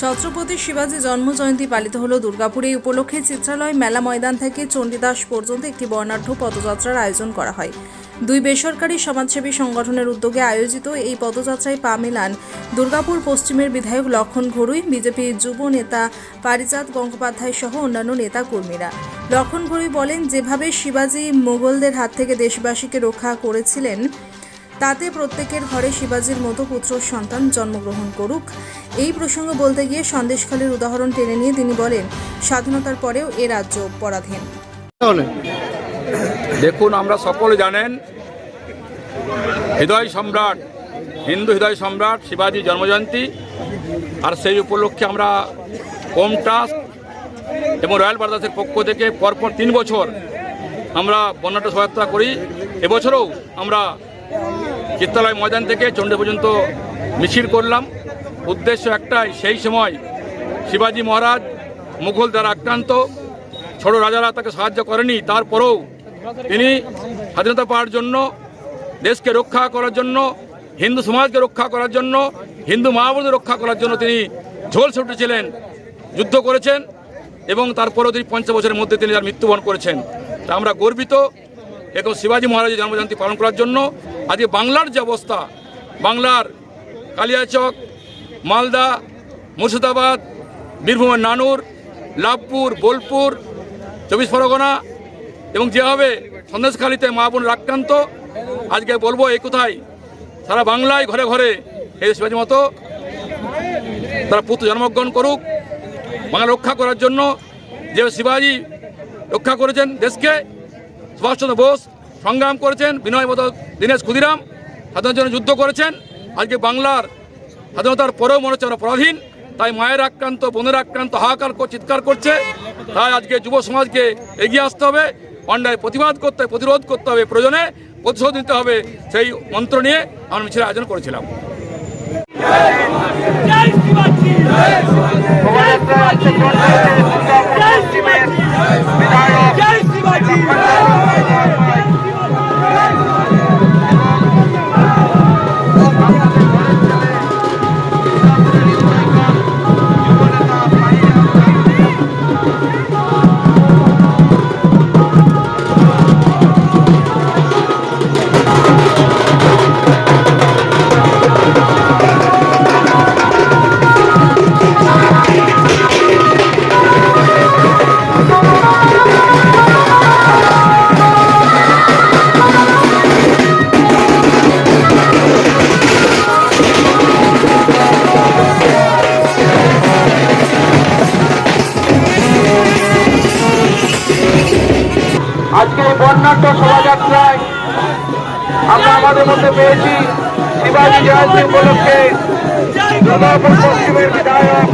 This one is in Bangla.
ছত্রপতি শিবাজী জন্মজয়ন্তী পালিত হল দুর্গাপুরে। এই উপলক্ষে চিত্রালয় মেলা ময়দান থেকে চণ্ডীদাস পর্যন্ত একটি বর্ণাঢ্য পদযাত্রার আয়োজন করা হয়। দুই বেসরকারি সমাজসেবী সংগঠনের উদ্যোগে আয়োজিত এই পদযাত্রায় পা মেলান দুর্গাপুর পশ্চিমের বিধায়ক লক্ষণ ঘড়ুই বিজেপি যুব নেতা পারিজাত গঙ্গোপাধ্যায় সহ অন্যান্য নেতা কর্মীরা লক্ষণ ঘড়ুই বলেন, যেভাবে শিবাজী মুঘলদের হাত থেকে দেশবাসীকে রক্ষা করেছিলেন তাতে প্রত্যেকের ঘরে শিবাজির মতো পুত্র সন্তান জন্মগ্রহণ করুক। এই প্রসঙ্গ বলতে গিয়ে সন্দেশখালীর উদাহরণ টেনে নিয়ে তিনি বলেন, স্বাধীনতার পরেও এ রাজ্য পরাধীন। দেখুন, আমরা সকলে জানেন, হৃদয় সম্রাট, হিন্দু হৃদয় সম্রাট শিবাজী জন্মজয়ন্তী, আর সেই উপলক্ষে আমরা হোম ট্রাস্ট এবং রয়্যাল ব্রাদার্সের পক্ষ থেকে পরপর তিন বছর আমরা বর্ণাঢ্য শোভাযাত্রা করি। এবছরও আমরা চিত্তালয় ময়দান থেকে চণ্ডী পর্যন্ত মিছিল করলাম। উদ্দেশ্য একটাই, সেই সময় শিবাজী মহারাজ মুঘল দ্বারা আক্রান্ত। ছোট রাজারা তাকে সাহায্য করেনি। তারপরেও তিনি স্বাধীনতা পাওয়ার জন্য, দেশকে রক্ষা করার জন্য, হিন্দু সমাজকে রক্ষা করার জন্য, হিন্দু মহাবুদের রক্ষা করার জন্য তিনি ঝোল ছুটেছিলেন যুদ্ধ করেছেন এবং তারপরেও তিনি পঞ্চাশ বছরের মধ্যে তিনি তার মৃত্যুবরণ করেছেন। তা আমরা গর্বিত। এবং শিবাজী মহারাজের জন্মজয়ন্তী পালন করার জন্য আজকে বাংলার যে অবস্থা, বাংলার কালিয়াচক, মালদা, মুর্শিদাবাদ, বীরভূমের নানুর, লাভপুর, বোলপুর, চব্বিশ পরগনা এবং যেভাবে সন্দেশখালীতে মা বোন আক্রান্ত, আজকে বলব এই কোথায় সারা বাংলায় ঘরে ঘরে এই শিবাজী মতো, তারা পুত্র জন্মগ্রহণ করুক, বাংলা রক্ষা করার জন্য যে শিবাজী রক্ষা করেছেন দেশকে সুভাষচন্দ্র বোস সংগ্রাম করেছেন, বিনয় দীনেশ ক্ষুদিরাম স্বাধীনতার জন্য যুদ্ধ করেছেন, আজকে বাংলার স্বাধীনতার পরেও মনে হচ্ছে আমরা পরাধীন, তাই মায়ের আক্রান্ত, বোনের আক্রান্ত, হাহাকার কর- চিৎকার করছে, তাই আজকে যুব সমাজকে এগিয়ে আসতে হবে, অন্যায় প্রতিবাদ করতে প্রতিরোধ করতে হবে, প্রয়োজনে প্রতিশোধ নিতে হবে, সেই মন্ত্র নিয়ে আমরা মিছিল আয়োজন করেছিলাম। জয় আজকে বর্ণাঢ্য শোভাযাত্রায় আমরা আমাদের মধ্যে পেয়েছি শিবাজী জয়ন্তী উপলক্ষে পশ্চিমের বিধায়ক